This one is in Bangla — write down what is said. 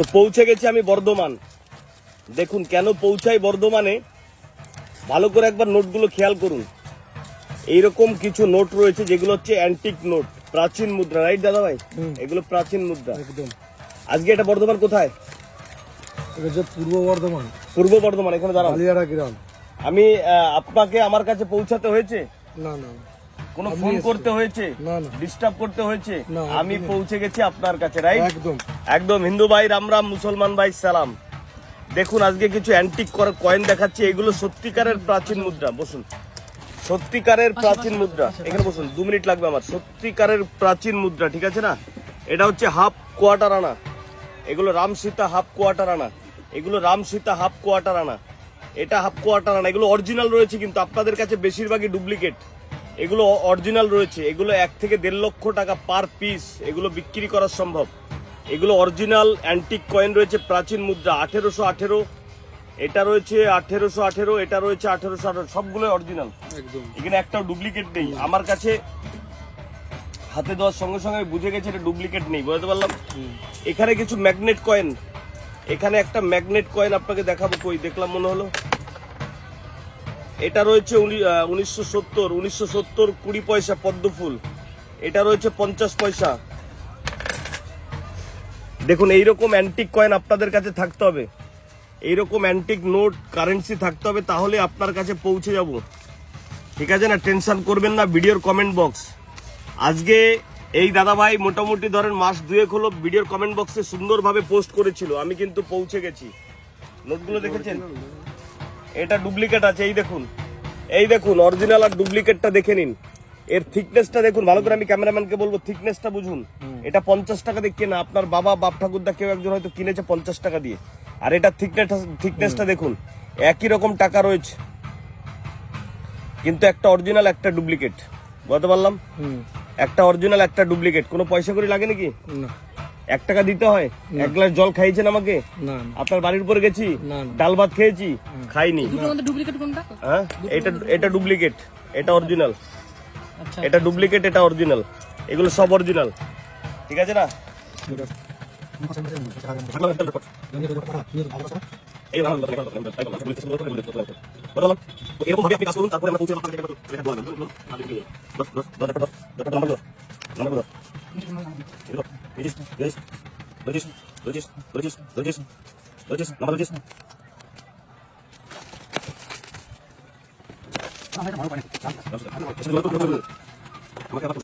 তো পৌঁছে গেছি আমি বর্ধমান। দেখুন কেন পৌঁছাই বর্ধমানে? ভালো করে একবার নোটগুলো খেয়াল করুন। এইরকম কিছু নোট রয়েছে যেগুলো হচ্ছে অ্যান্টিক নোট প্রাচীন মুদ্রা রাইট দাদা ভাই এগুলো প্রাচীন মুদ্রা। একদম। আজকে এটা বর্ধমান কোথায়? পূর্ব বর্ধমান। পূর্ব বর্ধমান এখানে দাঁড়ান গ্রাম। আমি আপনাকে আমার কাছে পৌঁছাতে হয়েছে? না না। কোনো ফোন করতে হয়েছে? না, না। ডিস্টার্ব করতে হয়েছে? আমি পৌঁছে গেছি আপনার কাছে রাইট একদম। একদম। হিন্দু ভাই রাম রাম মুসলমান ভাই সালাম। দেখুন আজকে কিছু অ্যান্টিক কয়েন দেখাচ্ছি। এগুলো সত্যিকারের প্রাচীন মুদ্রা বসুন। সত্যিকারের প্রাচীন মুদ্রা। এখানে বসুন দু মিনিট লাগবে আমার। সত্যিকারের প্রাচীন মুদ্রা ঠিক আছে না? এটা হচ্ছে হাফ কোয়ার্টার আনা। এগুলো রাম সীতা হাফ কোয়ার্টার আনা। এগুলো রাম সীতা হাফ কোয়ার্টার আনা। এটা হাফ কোয়ার্টার আনা। এগুলো অরিজিনাল রয়েছে কিন্তু আপনাদের কাছে বেশিরভাগই ডুপ্লিকেট এগুলো অরিজিনাল রয়েছে। এগুলো এক থেকে দেড় লক্ষ টাকা পার পিস এগুলো বিক্রি করা সম্ভব। এগুলো অরিজিনাল অ্যান্টিক কয়েন রয়েছে প্রাচীন মুদ্রা আঠেরোশো আঠেরো এটা রয়েছে আঠেরোশো আঠেরো এটা রয়েছে আঠেরোশো আঠেরো সবগুলো অরিজিনাল একদম। এখানে একটাও ডুপ্লিকেট নেই। আমার কাছে হাতে দেওয়ার সঙ্গে সঙ্গে বুঝে গেছি এটা ডুপ্লিকেট নেই বুঝতে পারলাম? এখানে কিছু ম্যাগনেট কয়েন এখানে একটা ম্যাগনেট কয়েন আপনাকে দেখাবো কই? দেখলাম মনে হলো। এটা রয়েছে উনিশশো সত্তর উনিশশো সত্তর কুড়ি পয়সা পদ্ম ফুল। এটা রয়েছে পঞ্চাশ পয়সা। দেখুন, এইরকম অ্যান্টিক কয়েন আপনাদের কাছে থাকতে হবে। এইরকম অ্যান্টিক নোট কারেন্সি থাকতে হবে, তাহলে আপনার কাছে পৌঁছে যাব। ঠিক আছে না? টেনশন করবেন না, ভিডিওর কমেন্ট বক্স আজকে এই দাদা ভাই মোটামুটি ধরেন মাস দুয়েক হলো ভিডিওর কমেন্ট বক্সে সুন্দরভাবে পোস্ট করেছিল, আমি কিন্তু পৌঁছে গেছি। নোটগুলো দেখেছেন? এটা ডুপ্লিকেট আছে এই দেখুন। এই দেখুন অরিজিনাল আর ডুপ্লিকেটটা দেখে নিন। এর থিকনেসটা দেখুন ভালো করে আমি ক্যামেরাম্যানকে বলব থিকনেসটা বুঝুন। এটা পঞ্চাশ টাকা দিয়ে কেনা আপনার বাবা বাপ ঠাকুরদা কেউ একজন হয়তো কিনেছে পঞ্চাশ টাকা দিয়ে। আর এটা থিকনেস থিকনেসটা দেখুন একই রকম টাকা রয়েছে। কিন্তু একটা অরিজিনাল একটা ডুপ্লিকেট। বলতে পারলাম? একটা অরিজিনাল একটা ডুপ্লিকেট। কোনো পয়সা করে লাগে নাকি? না। এক টাকা দিতে হয়? এক গ্লাস জল খাইয়েছেন আমাকে? আপনার বাড়ির উপরে গেছি। ডাল ভাত খেয়েছি? খাইনি। হ্যাঁ? এটা এটা ডুপ্লিকেট এটা অরিজিনাল আচ্ছা। এটা ডুপ্লিকেট এটা অরিজিনাল এগুলো সব অরিজিনাল ঠিক আছে না? এরকম ভাবে আপনি কাজ করুন, তারপরে আমরা পৌঁছে Böcesin, böcesin, böcesin, böcesin, böcesin, böcesin, böcesin, lamba böcesin. Ah, mereka malu banyak. Jangan, jangan, jangan. Jangan, jangan, jangan.